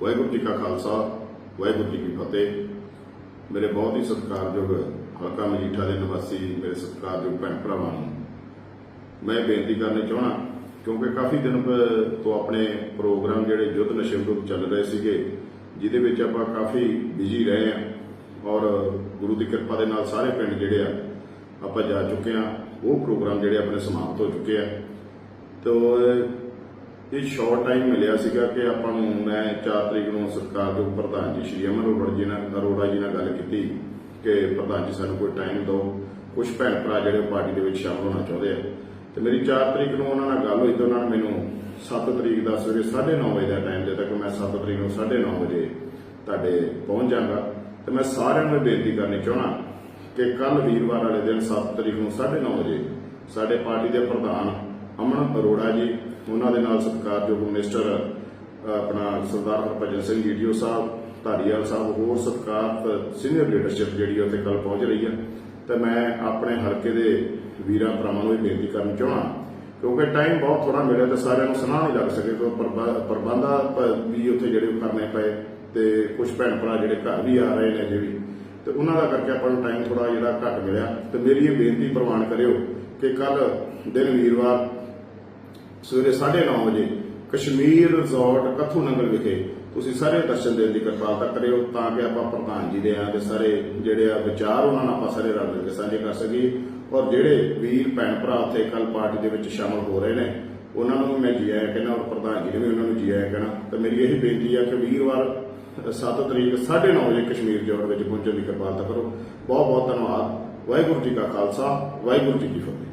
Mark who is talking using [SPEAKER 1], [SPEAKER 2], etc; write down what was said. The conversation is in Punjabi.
[SPEAKER 1] ਵਾਹਿਗੁਰੂ ਜੀ ਕਾ ਖਾਲਸਾ, ਵਾਹਿਗੁਰੂ ਜੀ ਕੀ ਫਤਿਹ। ਮੇਰੇ ਬਹੁਤ ਹੀ ਸਤਿਕਾਰਯੋਗ ਹਲਕਾ ਮਜੀਠਾ ਦੇ ਨਿਵਾਸੀ ਮੇਰੇ ਸਤਿਕਾਰਯੋਗ ਭੈਣ ਭਰਾਵਾਂ ਨੂੰ ਮੈਂ ਬੇਨਤੀ ਕਰਨੀ ਚਾਹਣਾ ਕਿਉਂਕਿ ਕਾਫੀ ਦਿਨ ਤੋਂ ਆਪਣੇ ਪ੍ਰੋਗਰਾਮ ਜਿਹੜੇ ਯੁੱਧ ਨਸ਼ੇ ਵਿਰੁੱਧ ਚੱਲ ਰਹੇ ਸੀਗੇ, ਜਿਹਦੇ ਵਿੱਚ ਆਪਾਂ ਕਾਫੀ ਬਿਜ਼ੀ ਰਹੇ ਹਾਂ ਔਰ ਗੁਰੂ ਦੀ ਕਿਰਪਾ ਦੇ ਨਾਲ ਸਾਰੇ ਪਿੰਡ ਜਿਹੜੇ ਆ, ਆਪਾਂ ਜਾ ਚੁੱਕੇ ਆ ਉਹ ਪ੍ਰੋਗਰਾਮ ਜਿਹੜੇ ਆਪਣੇ ਸਮਾਪਤ ਹੋ ਚੁੱਕੇ ਆ। ਤੋ ਇਹ ਸ਼ਾਰਟ ਟਾਈਮ ਮਿਲਿਆ ਸੀਗਾ ਕਿ ਆਪਾਂ ਨੂੰ ਮੈਂ 4 ਤਰੀਕ ਨੂੰ ਸਰਕਾਰ ਦੇ ਪ੍ਰਧਾਨ ਜੀ ਸ਼੍ਰੀ ਅਮਰ ਅਰੋੜਾ ਜੀ ਨਾਲ ਅਰੋੜਾ ਜੀ ਨਾਲ ਗੱਲ ਕੀਤੀ ਕਿ ਪ੍ਰਧਾਨ ਜੀ ਸਾਨੂੰ ਕੋਈ ਟਾਈਮ ਦਿਓ। ਕੁਝ ਭੈਣ ਭਰਾ ਜਿਹੜੇ ਪਾਰਟੀ ਦੇ ਵਿੱਚ ਸ਼ਾਮਲ ਹੋਣਾ ਚਾਹੁੰਦੇ ਆ। ਤੇ ਮੇਰੀ 4 ਤਰੀਕ ਨੂੰ ਉਹਨਾਂ ਨਾਲ ਗੱਲ ਹੋਈ ਤੇ ਉਹਨਾਂ ਨੇ ਮੈਨੂੰ 7 ਤਰੀਕ ਦਾ ਸਵੇਰੇ 9:30 ਵਜੇ ਦਾ ਟਾਈਮ ਦਿੱਤਾ ਕਿ ਮੈਂ 7 ਤਰੀਕ ਨੂੰ 9:30 ਵਜੇ ਤੁਹਾਡੇ ਪਹੁੰਚ ਜਾਗਾ ਤੇ ਮੈਂ ਸਾਰਿਆਂ ਨੂੰ ਇਹ ਬੇਨਤੀ ਕਰਨੀ ਚਾਹਣਾ ਕਿ ਕੱਲ ਵੀਰਵਾਰ ਵਾਲੇ ਦਿਨ 7 ਤਰੀਕ ਨੂੰ 9:30 ਵਜੇ ਸਾਡੇ ਪਾਰਟੀ ਦੇ ਪ੍ਰਧਾਨ ਅਮਨ ਅਰੋੜਾ ਜੀ ਉਹਨਾਂ ਦੇ ਨਾਲ ਸਤਿਕਾਰਯੋਗ ਮਿਨਿਸਟਰ ਆਪਣਾ ਸਰਦਾਰ ਹਰਭਜਨ ਸਿੰਘ ਜੀਡੀਓ ਸਾਹਿਬ, ਧਾਰੀਵਾਲ ਸਾਹਿਬ, ਹੋਰ ਸਤਿਕਾਰ ਸੀਨੀਅਰ ਲੀਡਰਸ਼ਿਪ ਜਿਹੜੀ ਉੱਥੇ ਕੱਲ ਪਹੁੰਚ ਰਹੀ ਹੈ ਤੇ ਮੈਂ ਆਪਣੇ ਹਲਕੇ ਦੇ ਵੀਰਾਂ ਭਰਾਵਾਂ ਨੂੰ ਇਹ ਬੇਨਤੀ ਕਰਨੀ ਚਾਹਣਾ ਕਿਉਂਕਿ ਟਾਈਮ ਬਹੁਤ ਥੋੜਾ ਮਿਲਿਆ ਤੇ ਸਾਰਿਆਂ ਨੂੰ ਸੁਣਾ ਨਹੀਂ ਲੱਗ ਸਕੇ ਕਿ ਪ੍ਰਬੰ- ਪ੍ਰਬੰਧਾਂ ਪ- ਵੀ ਉੱਥੇ ਜਿਹੜੇ ਉਹ ਕਰਨੇ ਪਏ ਤੇ ਕੁਝ ਭੈਣ ਭਰਾ ਜਿਹੜੇ ਘਰ ਵੀ ਆ ਰਹੇ ਨੇ ਜਿਹੜੀ ਤੇ ਉਹਨਾਂ ਦਾ ਕਰਕੇ ਆਪਾਂ ਨੂੰ ਟਾਈਮ ਥੋੜਾ ਜਿਹੜਾ ਘੱਟ ਮਿਲਿਆ। ਤੇ ਮੇਰੀ ਇਹ ਬੇਨਤੀ ਪ੍ਰਵਾਨ ਕਰਿਓ ਕਿ ਕੱਲ ਦਿਨ ਵੀਰਵਾਰ ਸਵੇਰੇ 9:30 ਵਜੇ ਕਸ਼ਮੀਰ ਰਿਜ਼ੋਰਟ ਕੱਥੂ ਨੰਗਲ ਵਿਖੇ ਤੁਸੀਂ ਸਾਰੇ ਦਰਸ਼ਨ ਦੇਣ ਦੀ ਕਿਰਪਾਲਤਾ ਕਰਿਓ, ਤਾਂ ਕਿ ਆਪਾਂ ਪ੍ਰਧਾਨ ਜੀ ਦੇ ਆਂ ਦੇ ਸਾਰੇ ਜਿਹੜੇ ਆ ਵਿਚਾਰ ਉਹਨਾਂ ਨਾਲ ਆਪਾਂ ਸਾਰੇ ਰਲ ਮਿਲ ਕੇ ਸਾਂਝੇ ਕਰ ਸਕੀਏ। ਔਰ ਜਿਹੜੇ ਵੀਰ, ਭੈਣ, ਭਰਾ ਉੱਥੇ ਕੱਲ ਪਾਰਟੀ ਦੇ ਵਿੱਚ ਸ਼ਾਮਲ ਹੋ ਰਹੇ ਨੇ, ਉਹਨਾਂ ਨੂੰ ਵੀ ਮੈਂ ਜੀ ਆਇਆ ਕਹਿਣਾ ਔਰ ਪ੍ਰਧਾਨ ਜੀ ਨੇ ਵੀ ਉਹਨਾਂ ਨੂੰ ਜੀ ਆਇਆ ਕਹਿਣਾ। ਤਾਂ ਮੇਰੀ ਇਹੀ ਬੇਨਤੀ ਆ ਕਿ ਵੀਰਵਾਰ 7 ਤਰੀਕ 9:30 ਵਜੇ ਕਸ਼ਮੀਰ ਜੋੜ ਵਿੱਚ ਪਹੁੰਚਣ ਦੀ ਕਿਰਪਾਲਤਾ ਕਰੋ। ਬਹੁਤ ਬਹੁਤ ਧੰਨਵਾਦ। ਵਾਹਿਗੁਰੂ ਜੀ ਕਾ ਖਾਲਸਾ, ਵਾਹਿਗੁਰੂ ਜੀ ਕੀ ਫਤਿਹ।